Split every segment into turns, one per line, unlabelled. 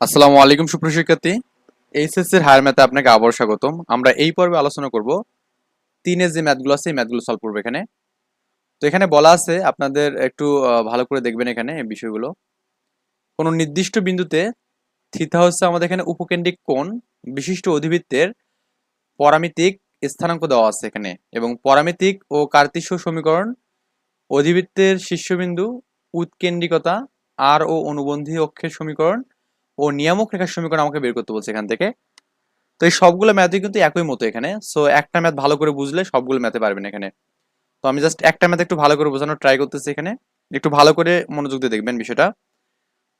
আসসালামু আলাইকুম সুপ্রশিক্ষার্থী এইচএসসি এর হায়ার ম্যাথে আপনাকে আবার স্বাগতম। আমরা এই পর্বে আলোচনা করব তিনের যে ম্যাথগুলো আছে, এই ম্যাথগুলো সলভ করব এখানে। তো এখানে বলা আছে, আপনাদের একটু ভালো করে দেখবেন এখানে এই বিষয়গুলো। কোনো নির্দিষ্ট বিন্দুতে থিতা হচ্ছে আমাদের এখানে উপকেন্দ্রিক কোণ, বিশিষ্ট অধিবৃত্তের পরামিতিক স্থানাঙ্ক দেওয়া আছে এখানে। এবং পরামিতিক ও কার্তিস্য সমীকরণ, অধিবৃত্তের শীর্ষবিন্দু, উৎকেন্দ্রিকতা, আর ও অনুবন্ধী অক্ষের সমীকরণ ও নিয়ামক রেখার সমীকরণ আমাকে বের করতে বলছে এখান থেকে। তো এই সবগুলো ম্যাথই কিন্তু একই মতো এখানে। সো একটা ম্যাথ ভালো করে বুঝলে সবগুলো ম্যাথে পারবেন এখানে। তো আমি জাস্ট একটা ম্যাথ একটু ভালো করে বোঝানোর ট্রাই করতেছি এখানে। একটু ভালো করে মনোযোগ দিয়ে দেখবেন বিষয়টা।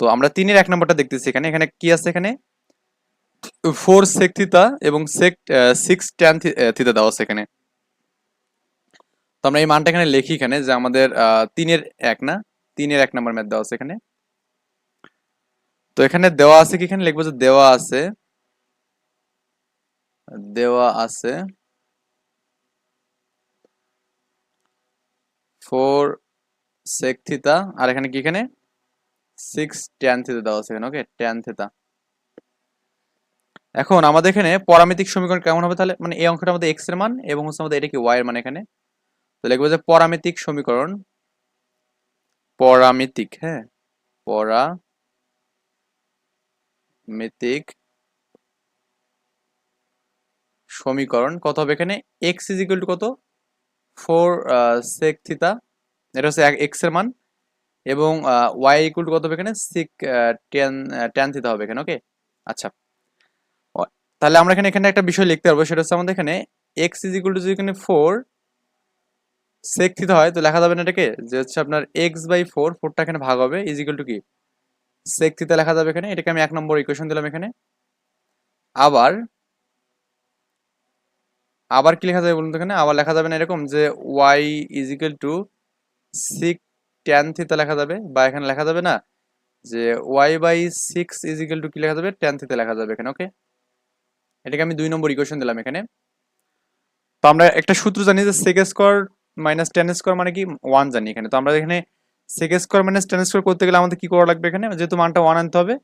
তো আমরা তিনের এক নম্বরটা দেখতেছি এখানে। এখানে কি আছে এখানে? ফোর সেক থিতা এবং সেক সিক্স ট্যান থিতা দেওয়া আছে এখানে। তো আমরা এই মানটা এখানে লিখি এখানে যে আমাদের তিনের এক না? তিনের এক নম্বর ম্যাথ দেওয়া আছে এখানে। তো এখানে দেওয়া আছে কি? এখানে লিখব যে দেওয়া আছে। দেওয়া আছে ফোর সেক থিতা আর এখানে কি এখানে? সিক্স ট্যান থিতা দেওয়া আছে এখানে ওকে ট্যান থিতা এখন আমাদের এখানে পরামিতিক সমীকরণ কেমন হবে তাহলে? মানে এই অংশটা আমাদের এক্সের মান এবং হচ্ছে আমাদের এটা কি ওয়াই এর মান এখানে? তো লিখব যে পরামিতিক সমীকরণ। পরামিতিক হ্যাঁ? পরামিতিক সমীকরণ কত হবে এখানে? এক্স ইজ ইকুয়াল টু কত? ফোর সেক থিতা এটা হচ্ছে এক্সের মান। এবং ওয়াই ইকুয়াল টু কত হবে এখানে? সিক টেন টেন থিতা হবে এখানে ওকে আচ্ছা। তাহলে আমরা এখানে এখানে একটা বিষয় লিখতে পারব, সেটা হচ্ছে আমাদের এখানে এক্স ইজ ইকুয়াল টু যদি এখানে ফোর সেক থিতা হয়, তো লেখা যাবে না এটাকে? যে হচ্ছে আপনার এক্স বাই ফোর ফোরটা এখানে ভাগ হবে ইজ ইকুয়াল টু কি? সেক থিতা লেখা যাবে এখানে। এটাকে আমি এক নম্বর ইকুয়েশন দিলাম এখানে। আবার আবার কি লেখা যাবে বলুন তো এখানে? আবার লেখা যাবে না এরকম যে y is equal to six tan theta লেখা যাবে, বা এখানে লেখা যাবে না যে y by six is equal to কি লেখা যাবে? ট্যান থিতা লেখা যাবে এখানে ওকে এটাকে আমি দুই নম্বর ইকুয়েশন দিলাম এখানে। তো আমরা একটা সূত্র জানি যে sec square minus tan square মানে কি? ওয়ান জানি এখানে। তো আমরা এখানে sec square minus tan square করতে গেলে আমাদের কি করা লাগবে এখানে? যেহেতু মানটা ওয়ান আনতে হবে,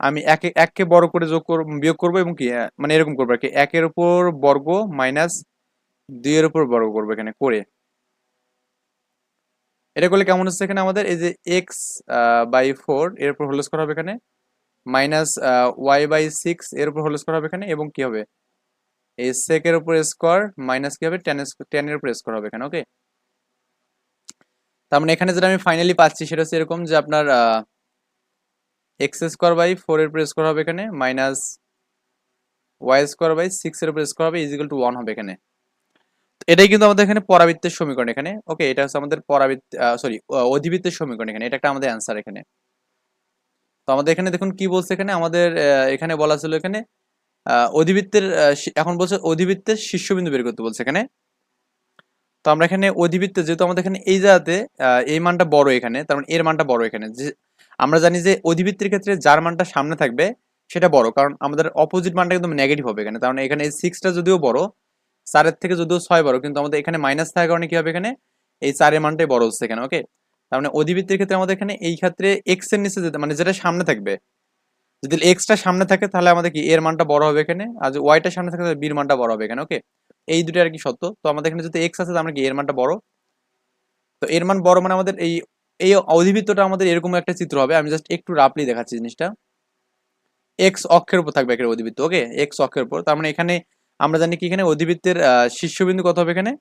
আমি একে এককে বড় করে যোগ করব, বিয়োগ করব এবং কি মানে এরকম করব আর কি, একের উপর বর্গ মাইনাস দুইয়ের উপর বর্গ করব এখানে করে। এটা করলে কেমন হচ্ছে এখানে আমাদের? এই যে এক্স বাই ফোর এর উপর হোল স্কোয়ার হবে এখানে মাইনাস ওয়াই বাই সিক্স এর উপর হোল স্কোয়ার হবে এখানে এবং কি হবে? এই সেকের উপর স্কোয়ার মাইনাস কি হবে? টেন টেন এর উপর স্কোয়ার হবে এখানে ওকে তার মানে এখানে যেটা আমি ফাইনালি পাচ্ছি সেটা হচ্ছে এরকম যে আপনার এক্স স্কোয়ার বাই ফোর এর উপর স্কোয়ার হবে এখানে minus y square by six এর উপর স্কোয়ার হবে ইজিক্যাল টু ওয়ান হবে এখানে। এটাই কিন্তু আমাদের এখানে পরাবৃত্তের সমীকরণ এখানে। ওকে এটা হচ্ছে আমাদের পরাবৃত্ত সরি অধিবৃত্তের সমীকরণ এখানে। এটা একটা আমাদের অ্যান্সার এখানে। তো আমাদের এখানে দেখুন কি বলছে এখানে? আমাদের এখানে বলা ছিল এখানে অধিবৃত্তের এখন বলছে অধিবৃত্তের শীর্ষবিন্দু বের করতে বলছে এখানে। তো আমরা এখানে অধিবৃত্ত যেহেতু আমাদের এখানে এই জায়গাতে এই মানটা বড় এখানে, তার মানে এর মানটা বড় এখানে। যে, আমরা জানি যে অধিবৃত্তের ক্ষেত্রে যার মানটা সামনে থাকবে সেটা বড়, কারণ আমাদের অপোজিট মানটা কিন্তু নেগেটিভ হবে এখানে। তার মানে এখানে এই সিক্সটা যদিও বড় চারের থেকে যদিও ছয় বড়, কিন্তু আমাদের এখানে মাইনাস থাকার কারণে কি হবে এখানে? এই চারের মানটাই বড় হচ্ছে এখানে ওকে তার মানে অধিবৃত্তের ক্ষেত্রে আমাদের এখানে এই ক্ষেত্রে এক্সের নিচে যেতে মানে যেটা সামনে থাকবে, যদি এক্সটা সামনে থাকে তাহলে আমাদের কি, এর মানটা বড় হবে এখানে, আর যদি ওয়াইটা সামনে থাকে তাহলে বির মানটা বড় হবে এখানে ওকে এই দুটো আর কি সত্য। তো আমাদের এখানে যদি এক্স আছে আমরা কি, এর মানটা বড়? তো এর মান বড় মানে আমাদের এই এই অধিবৃত্তটা আমাদের এরকম একটা চিত্র হবে। আমি জাস্ট একটু রাফলি দেখাচ্ছি জিনিসটা। এক্স অক্ষের উপর থাকবে এখানে অধিবৃত্ত ওকে এক্স অক্ষের উপর। তার মানে এখানে আমরা জানি কি এখানে অধিবৃত্তের শীর্ষবিন্দু কত হবে এখানে?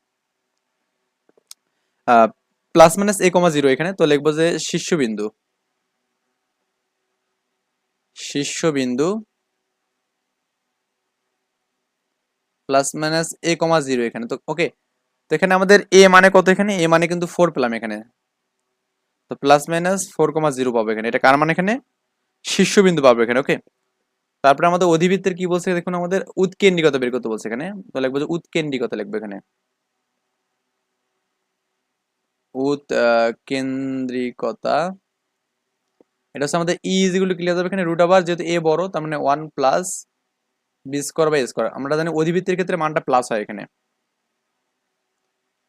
Plus minus a comma zero এখানে। তো লিখব যে শীর্ষবিন্দু। শীর্ষবিন্দু plus minus a comma zero এখানে। তো ওকে তো এখানে আমাদের এ মানে কত এখানে? এ মানে কিন্তু ফোর পেলাম এখানে। তো plus minus four comma zero পাবো এখানে। এটা কার মানে এখানে? শীর্ষবিন্দু পাবো এখানে ওকে তারপরে আমাদের অধিবৃত্তের কি বলছে? দেখুন আমাদের উৎকেন্দ্রিকতা বের করতে বলছে এখানে। তো লিখব যে উৎকেন্দ্রিকতা লিখব এখানে। উৎকেন্দ্রিকতা। এটা হচ্ছে আমাদের ই যেগুলো ক্লিয়ার যাবে এখানে রুট আবার যেহেতু এ বড়, তার মানে one plus b square by square আমরা জানি অধিবৃত্তের ক্ষেত্রে মানটা প্লাস হয় এখানে।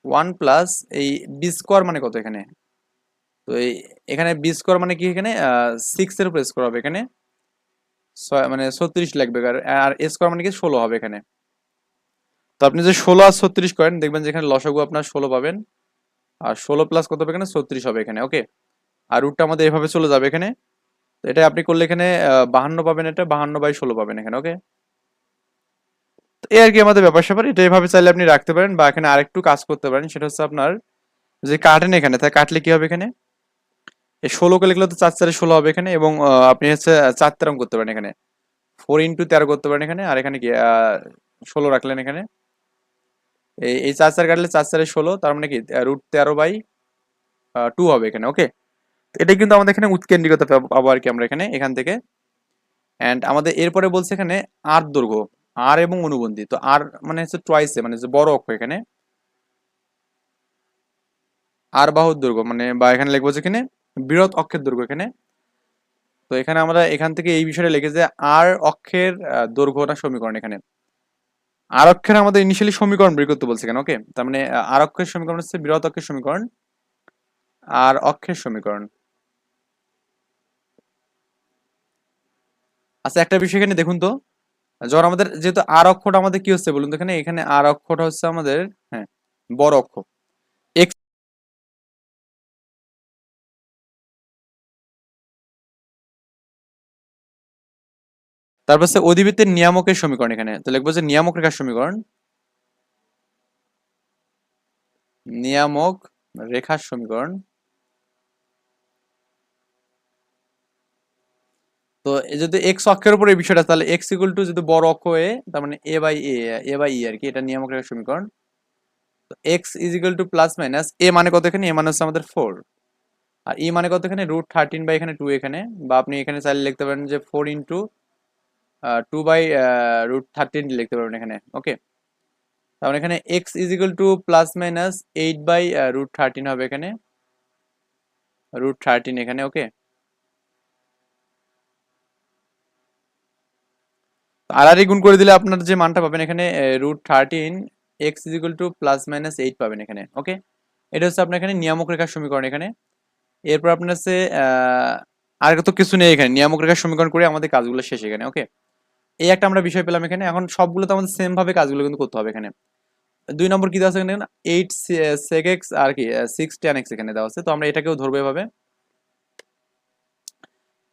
ওয়ান প্লাস এই বি স্কোয়ার মানে কত এখানে? তো এই এখানে বি স্কোয়ার মানে কি এখানে? সিক্স এর উপর স্কোয়ার হবে এখানে। মানে ছত্রিশ লাগবে। আর স্কোয়ার মানে কি? ষোলো হবে এখানে। তো আপনি যে ষোলো আর ছত্রিশ করেন, দেখবেন যে এখানে লসাগু আপনার ষোলো পাবেন। আর ষোলো প্লাস কত হবে এখানে? ছত্রিশ হবে এখানে ওকে আর রুটটা আমাদের এভাবে চলে যাবে এখানে। এটা আপনি করলে এখানে বাহান্ন পাবেন এটা, বাহান্ন বাই ষোলো পাবেন এখানে ওকে এই আর কি আমাদের ব্যাপার স্যাপার, এটা এভাবে চাইলে আপনি রাখতে পারেন বা এখানে আরেকটু কাজ করতে পারেন, সেটা হচ্ছে আপনার যে কাটেন এখানে, তাই কাটলে কি হবে এখানে? এই ষোলোকে লিখলে তো চার চারে ষোলো হবে এখানে এবং আপনি হচ্ছে চার তেরম করতে পারেন এখানে। ফোর ইন্টু তেরো করতে পারেন এখানে, আর এখানে কি ষোলো রাখলেন এখানে। এই এই চার চার কাটলে চার চারে ষোলো, তার মানে কি রুট তেরো বাই টু হবে এখানে ওকে এটা কিন্তু আমাদের এখানে উৎকেন্দ্রিকতা পাবো আর কি আমরা এখানে, এখান থেকে। অ্যান্ড আমাদের এরপরে বলছে এখানে আর দৈর্ঘ্য আর এবং অনুবন্ধী। তো আর মানে হচ্ছে ট্রয়েসে মানে যে বড় অক্ষ এখানে। আর বাহুর দৈর্ঘ্য মানে বা এখানে লিখব যে এখানে, বৃহৎ অক্ষের দৈর্ঘ্য এখানে। তো এখানে আমরা এখান থেকে এই বিষয়টা লিখে যে আর অক্ষের দৈর্ঘ্যটা সমীকরণ এখানে। আর অক্ষের আমাদের ইনিশিয়ালি সমীকরণ বের করতে বলছে কেন ওকে তার মানে আর অক্ষের সমীকরণ হচ্ছে বৃহৎ অক্ষের সমীকরণ, আর অক্ষের সমীকরণ। আচ্ছা একটা বিষয় এখানে দেখুন তো। যখন আমাদের, যেহেতু আর অক্ষরটা আমাদের কি হচ্ছে বলুন তো এখানে? এখানে আর অক্ষরটা হচ্ছে আমাদের হ্যাঁ বড় অক্ষ। তারপর হচ্ছে অধিবৃত্তের নিয়ামকের সমীকরণ এখানে। তো লিখব যে নিয়ামক রেখার সমীকরণ। নিয়ামক রেখার সমীকরণ। তো যদি এক্স অক্ষের উপর এই বিষয়টা, তাহলে এক্স ইকুয়াল টু যদি বড় অক্ষ এ, তার মানে এ by A A by e আর কি, এটা নিয়ামক রেখার সমীকরণ। তো x is equal to plus minus a মানে কত এখানে? এ মানে হচ্ছে আমাদের ফোর আর ই মানে কত এখানে? রুট থার্টিন বাই এখানে টু এখানে। বা আপনি এখানে চাইলে লিখতে পারেন যে four into two by root thirteen লিখতে পারবেন এখানে। ওকে তাহলে এখানে x is equal to plus minus eight by root thirteen হবে এখানে। রুট থার্টিন এখানে ওকে আর গুণ করে দিলে আপনার যে মানটা পাবেন এখানে root thirteen x is two plus minus eight পাবেন এখানে ওকে এটা হচ্ছে আপনার এখানে নিয়ামক রেখার সমীকরণ এখানে। এরপর আপনার হচ্ছে আর তো কিছু নেই এখানে, নিয়ামক রেখার সমীকরণ করে আমাদের কাজগুলো শেষ এখানে ওকে এই একটা আমরা বিষয় পেলাম এখানে, এখন সবগুলো তো আমাদের সেম ভাবে কাজগুলো কিন্তু করতে হবে এখানে। দুই নম্বর কি দেওয়া আছে এখানে এইট সেক এক্স আর কি সিক্স টেন এক্স এখানে দেওয়া আছে, তো আমরা এটাকেও ধরবো এভাবে।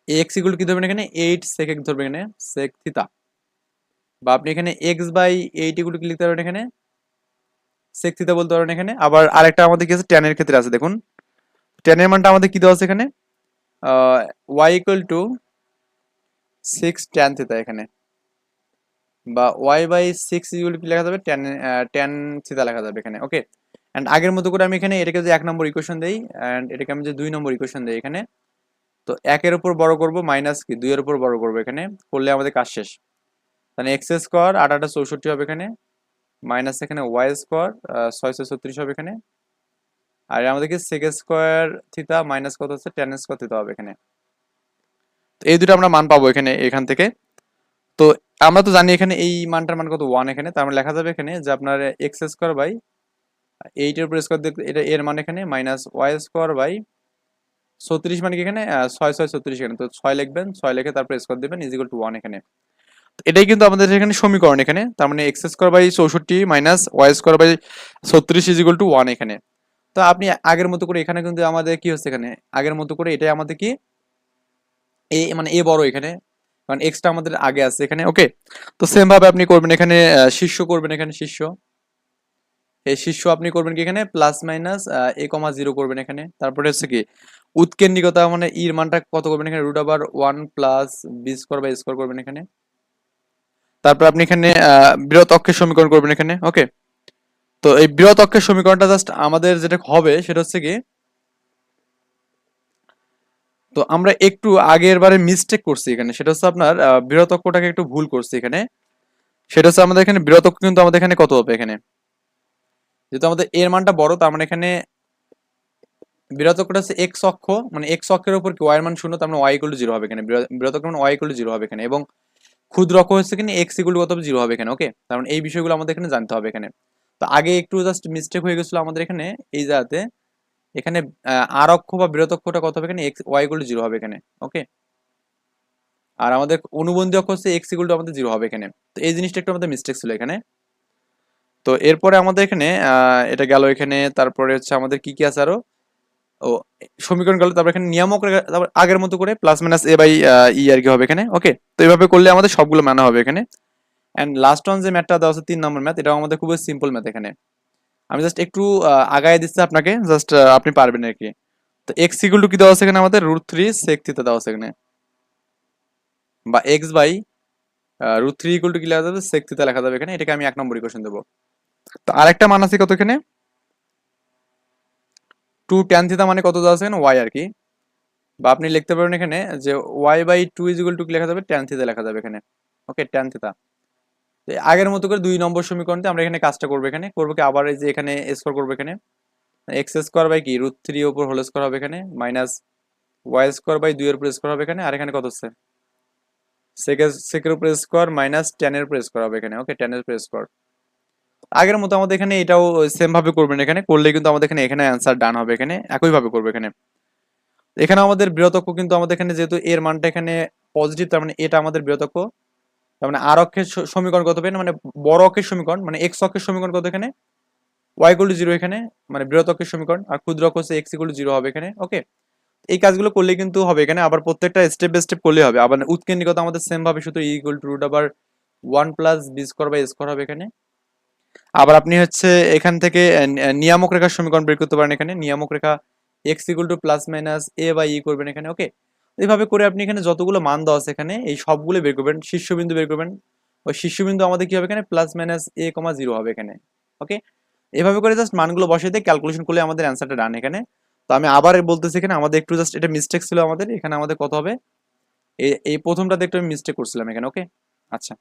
এক্স ইকুয়াল কি ধরবেন এখানে? এইট সেক এক্স ধরবেন এখানে সেক থিতা বা আপনি এখানে এক্স বাই এইট ইকুয়াল কি লিখতে পারবেন এখানে? সেক থিতা বলতে পারেন এখানে। আবার আরেকটা আমাদের কি আছে? টেনের ক্ষেত্রে আছে, দেখুন। টেনের মানটা আমাদের কি দেওয়া আছে এখানে? Y equal to six tan theta এখানে। বা ওয়াই বাই সিক্স ইকুয়াল কি লেখা যাবে? টেন টেন থিতা লেখা যাবে এখানে। ওকে অ্যান্ড আগের মতো করে আমি এখানে এটাকে যে এক নম্বর ইকুয়েশন দেই অ্যান্ড এটাকে আমি যে দুই নম্বর ইকুয়েশন দেই এখানে, তো একের উপর বড় করব মাইনাস কি? দুইয়ের উপর বড় করব এখানে। করলে আমাদের কাজ শেষ। তাহলে এক্স স্কোয়ার আট চৌষট্টি হবে এখানে মাইনাস এখানে ওয়াই স্কোয়ার ছয়শো ছত্রিশ হবে এখানে। আর আমাদেরকে সেক স্কোয়ার থিতা মাইনাস কত হচ্ছে? টেন স্কোয়ার থিতা হবে এখানে। তো এই দুটো আমরা মান পাবো এখানে, এখান থেকে। তো আমরা তো জানি এখানে এই মানটার মান কত? ওয়ান এখানে। তার মানে লেখা যাবে এখানে যে আপনার এক্স স্কোয়ার বাই এইটের উপর স্কোয়ার এটা এর মান এখানে মাইনাস ওয়াই স্কোয়ার বাই ছত্রিশ মানে কি এখানে? ছয় ছয়, ছত্রিশ এখানে। তো ছয় লিখবেন, ছয় লিখে তারপর স্কোয়ার দেবেন ইজ ইকুয়াল টু ওয়ান এখানে। এটাই কিন্তু আমাদের এখানে সমীকরণ এখানে। তার মানে এক্স স্কোয়ার বাই চৌষট্টি মাইনাস ওয়াই স্কোয়ার বাই ছত্রিশ ইজ ইকুয়াল টু ওয়ান এখানে। তো আপনি আগের মতো করে এখানে কিন্তু আমাদের কি হচ্ছে এখানে? আগের মতো করে এটাই আমাদের কি? এ মানে এ বড় এখানে। কারণ এক্সটা আমাদের আগে আছে এখানে। ওকে তো সেম ভাবে আপনি করবেন এখানে শীর্ষ করবেন এখানে শীর্ষ। এই শীর্ষ আপনি করবেন কি এখানে? Plus minus a comma zero করবেন এখানে। তারপরে হচ্ছে কি? উৎকেন্দ্রিকতা মানে ইর মানটা কত করবেন এখানে? রুট আবার one plus b square by square করবেন এখানে। তারপর আপনি এখানে বৃহৎ অক্ষের সমীকরণ করবেন এখানে ওকে তো এই বৃহৎ অক্ষের সমীকরণটা জাস্ট আমাদের যেটা হবে, সেটা হচ্ছে কি, তো আমরা একটু আগের বারে মিস্টেক করছি এখানে, সেটা হচ্ছে আপনার বৃহৎ অক্ষটাকে একটু ভুল করছি এখানে। সেটা হচ্ছে আমাদের এখানে, বৃহৎ অক্ষ কিন্তু আমাদের এখানে কত হবে এখানে? যেহেতু আমাদের এর মানটা বড়, তার মানে এখানে বৃহৎ অক্ষটা হচ্ছে এক্স অক্ষ মানে এক্স অক্ষের উপর কি ওয়াই এর মান শূন্য, তার মানে ওয়াই ইকুয়াল জিরো হবে এখানে। বৃহৎ অক্ষ মানে ওয়াই ইকুয়াল জিরো হবে এখানে। এবং ক্ষুদ্র অক্ষ হচ্ছে কিনা এক্স ইকুয়াল টু কত জিরো হবে এখানে ওকে মানে এই বিষয়গুলো আমাদের এখানে জানতে হবে এখানে। তো আগে একটু জাস্ট মিস্টেক হয়ে গেছিল আমাদের এখানে, এই জায়গাতে। এখানে আর অক্ষ বা বৃহৎ অক্ষটা কত হবে এখানে? এক্স ওয়াই ইকুয়াল জিরো হবে এখানে ওকে আর আমাদের অনুবন্ধী অক্ষ হচ্ছে এক্স ইকুয়াল আমাদের জিরো হবে এখানে। তো এই জিনিসটা একটু আমাদের মিস্টেক ছিল এখানে। তো এরপরে আমাদের এখানে এটা গেল এখানে, তারপরে হচ্ছে আমাদের কি কি আছে আরও? ও, সমীকরণ গেল, তারপর এখানে নিয়ামক তারপর আগের মতো করে plus minus a by e আর কি হবে এখানে। ওকে তো এইভাবে করলে আমাদের সবগুলো মানা হবে এখানে। অ্যান্ড লাস্ট অন যে ম্যাথটা দেওয়া আছে, তিন নম্বর ম্যাথ এটাও আমাদের খুবই সিম্পল ম্যাথ এখানে। আমি জাস্ট একটু আগায় দিচ্ছি আপনাকে জাস্ট আপনি পারবেন আর কি। তো এক্স ইকুয়াল টু কি দেওয়া আছে এখানে আমাদের? রুট থ্রি সেক থিটা দেওয়া আছে এখানে। বা x by root three equal to কি লেখা যাবে? সেক থিটা লেখা যাবে এখানে। এটাকে আমি এক নম্বর ইকুয়েশন দেবো। তো আরেকটা মান আছে কত এখানে? টু ট্যান থিতা মানে কত দেওয়া আছে ওয়াই আর কি বা আপনি লিখতে পারেন এখানে যে y by two is equal to লেখা যাবে? ট্যান থিটা লেখা যাবে এখানে। ওকে ট্যান থিটা আগের মতো করে দুই নম্বর সমীকরণতে আমরা এখানে কাজটা করব এখানে। করব কি? আবার এই যে এখানে স্কোয়ার করব এখানে। এক্স স্কোয়ার বাই কি? রুট থ্রি ওপর হোল স্কোয়ার হবে এখানে। মাইনাস ওয়াই স্কোয়ার বাই দুইয়ের উপর স্কোয়ার হবে এখানে। আর এখানে কত হচ্ছে? সেকের সেকের উপর স্কোয়ার মাইনাস টেনের উপর স্কোয়ার হবে এখানে। ওকে টেনের উপর স্কোয়ার আগের মতো আমাদের এখানে এটাও সেম ভাবে করবেন এখানে করলে কিন্তু আমাদের এখানে এখানে অ্যান্সার ডান হবে এখানে, একই ভাবে করবে এখানে। এখানে আমাদের বৃহতক্ষ কিন্তু আমাদের এখানে যেহেতু এর মানটা এখানে পজিটিভ তার মানে এটা আমাদের বৃহতক্ষ তার মানে আর অক্ষের সমীকরণ কত হবে মানে বড় অক্ষের সমীকরণ মানে এক্স অক্ষের সমীকরণ কত এখানে? ওয়াই টু জিরো এখানে মানে বৃহতক্ষের সমীকরণ, আর ক্ষুদ্র অক্ষ হচ্ছে এক্স টু জিরো হবে এখানে ওকে এই কাজগুলো করলে কিন্তু হবে এখানে, আবার প্রত্যেকটা স্টেপ বাই স্টেপ করলে হবে। আবার উৎকেন্দ্রিকতা আমাদের সেম ভাবে, শুধু ইকুয়াল টু রুট আবার one plus b square by square হবে এখানে। আবার আপনি হচ্ছে এখান থেকে নিয়ামক রেখার সমীকরণ বের করতে পারেন এখানে। নিয়ামক রেখা x equal to plus minus a by e করবেন এখানে ওকে এইভাবে করে আপনি এখানে যতগুলো মান দেওয়া আছে এখানে, এই সবগুলো বের করবেন। শীর্ষবিন্দু বের করবেন। ওই শীর্ষবিন্দু আমাদের কি হবে এখানে? Plus minus a comma zero হবে এখানে ওকে এভাবে করে জাস্ট মানগুলো বসিয়ে দিয়ে ক্যালকুলেশন করলে আমাদের অ্যান্সারটা ডান এখানে। তো আমি আবার বলতেছি এখানে, আমাদের একটু জাস্ট এটা মিস্টেক ছিল আমাদের। এখানে আমাদের কত হবে? এই প্রথমটাতে একটু আমি মিস্টেক করছিলাম এখানে ওকে আচ্ছা।